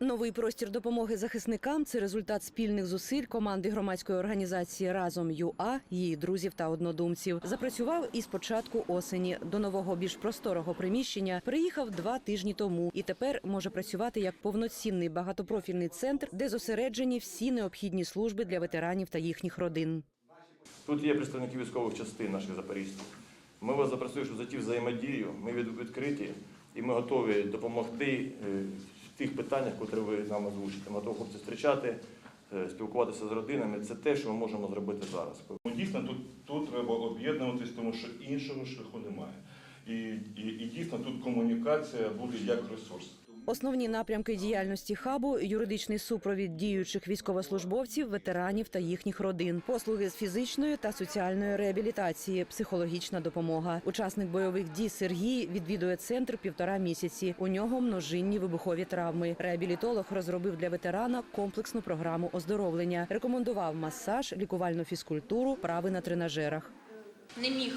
Новий простір допомоги захисникам це результат спільних зусиль команди громадської організації Разом ЮА, її друзів та однодумців. Запрацював із початку осені. До нового більш просторого приміщення приїхав два тижні тому і тепер може працювати як повноцінний багатопрофільний центр, де зосереджені всі необхідні служби для ветеранів та їхніх родин. Тут є представники військових частин наших запорізьких. Ми вас запрацюємо за ті взаємодію, ми від- відкриті і ми готові допомогти е, тих питаннях, які ви нам озвучите. Ми того хлопців зустрічати, е, спілкуватися з родинами. Це те, що ми можемо зробити зараз. Ну, Дійсно, тут, тут треба об'єднуватись, тому що іншого шляху немає. І, і, і дійсно тут комунікація буде як ресурс. Основні напрямки діяльності хабу юридичний супровід діючих військовослужбовців, ветеранів та їхніх родин, послуги з фізичної та соціальної реабілітації, психологічна допомога. Учасник бойових дій Сергій відвідує центр півтора місяці. У нього множинні вибухові травми. Реабілітолог розробив для ветерана комплексну програму оздоровлення. Рекомендував масаж, лікувальну фізкультуру, прави на тренажерах. не міг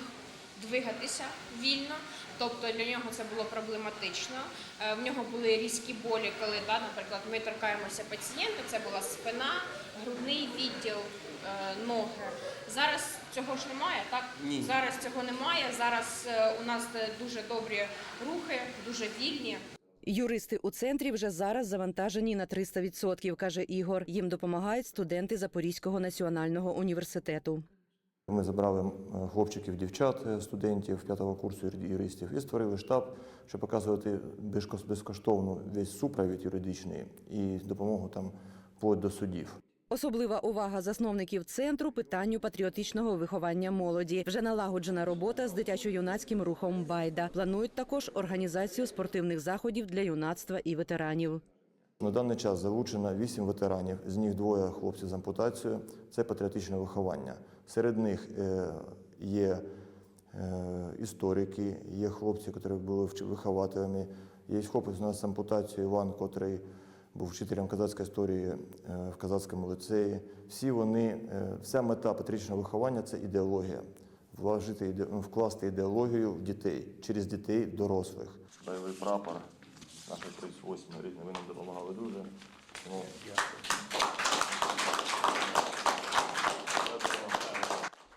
двигатися вільно, тобто для нього це було проблематично. Е, В нього були різкі болі, коли, да, наприклад, ми торкаємося пацієнта, це була спина, грудний відділ, е, ноги. Зараз цього ж немає, так? Ні. Зараз цього немає. Зараз е, у нас дуже добрі рухи, дуже вільні. Юристи у центрі вже зараз завантажені на 300%, каже Ігор. Їм допомагають студенти Запорізького національного університету. Ми забрали хлопчиків, дівчат, е, студентів п'ятого курсу юристів і створили штаб, щоб показувати безкоштовно весь супровід юридичний і допомогу там вплоть до судів. Особлива увага засновників центру питанню патріотичного виховання молоді. Вже налагоджена робота з дитячо-юнацьким рухом Байда. Планують також організацію спортивних заходів для юнацтва і ветеранів. На даний час залучено вісім ветеранів, з них двоє хлопців з ампутацією. Це патріотичне виховання. Серед них е, є е, історики, є хлопці, які були вихователями. Є хлопець у нас з ампутацією Іван, котрий був вчителем казацької історії е, в казацькому ліцеї. Всі вони, вся мета патріотичного виховання це ідеологія. Вложити вкласти ідеологію в дітей через дітей дорослих. Бойовий прапор нашої 38 рідні, ви нам допомагали дуже. Тому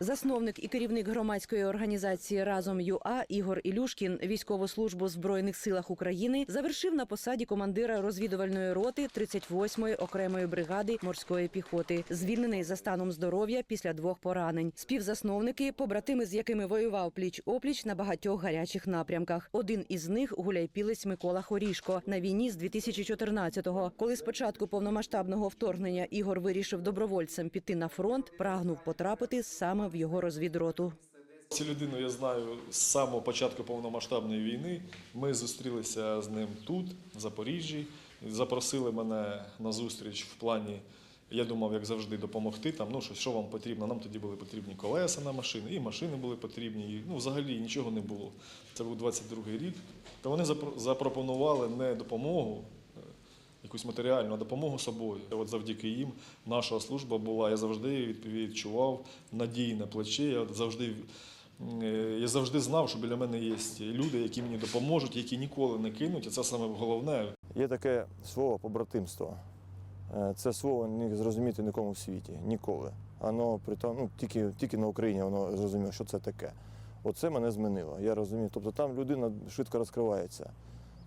Засновник і керівник громадської організації Разом ЮА Ігор Ілюшкін військову службу в збройних силах України завершив на посаді командира розвідувальної роти 38-ї окремої бригади морської піхоти, звільнений за станом здоров'я після двох поранень. Співзасновники, побратими, з якими воював пліч опліч на багатьох гарячих напрямках. Один із них гуляйпілець Микола Хорішко на війні з 2014-го. Коли з початку повномасштабного вторгнення Ігор вирішив добровольцем піти на фронт, прагнув потрапити саме в його розвідроту. Цю людину я знаю з самого початку повномасштабної війни. Ми зустрілися з ним тут, в Запоріжжі. Запросили мене на зустріч в плані. Я думав, як завжди, допомогти. Там, ну, що, що вам потрібно? Нам тоді були потрібні колеса на машини, і машини були потрібні. І, ну, взагалі нічого не було. Це був 22-й рік. То вони запро- запропонували не допомогу, якусь матеріальну, допомогу собою. От завдяки їм наша служба була. Я завжди від- відчував надійне плече. Я завжди. е, Я завжди знав, що біля мене є люди, які мені допоможуть, які ніколи не кинуть. І це саме головне. Є таке слово побратимство. Е, Це слово не зрозуміти нікому в світі. Ніколи. Воно ну, тільки, тільки на Україні воно зрозуміло, що це таке. Оце мене змінило. Я розумію. Тобто там людина швидко розкривається.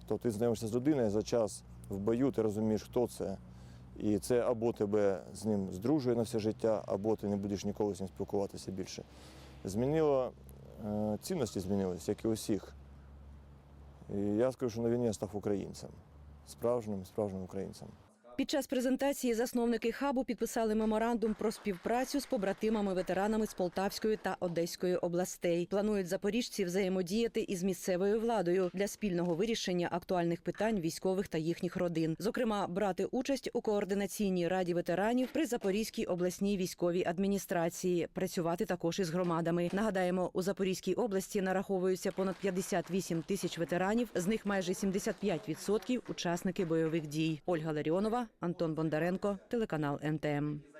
Тобто ти знайомишся з людиною за час в бою, ти розумієш, хто це. І це або тебе з ним здружує на все життя, або ти не будеш ніколи з ним спілкуватися більше. Змінило, е, цінності змінились, як і усіх. І я скажу, що на війні я став українцем. Справжнім, справжнім українцем. Під час презентації засновники хабу підписали меморандум про співпрацю з побратимами-ветеранами з Полтавської та Одеської областей. Планують запоріжці взаємодіяти із місцевою владою для спільного вирішення актуальних питань військових та їхніх родин. Зокрема, брати участь у координаційній раді ветеранів при Запорізькій обласній військовій адміністрації, працювати також із громадами. Нагадаємо, у Запорізькій області нараховуються понад 58 тисяч ветеранів, з них майже 75% – учасники бойових дій. Ольга Ларіонова, Антон Бондаренко, телеканал МТМ.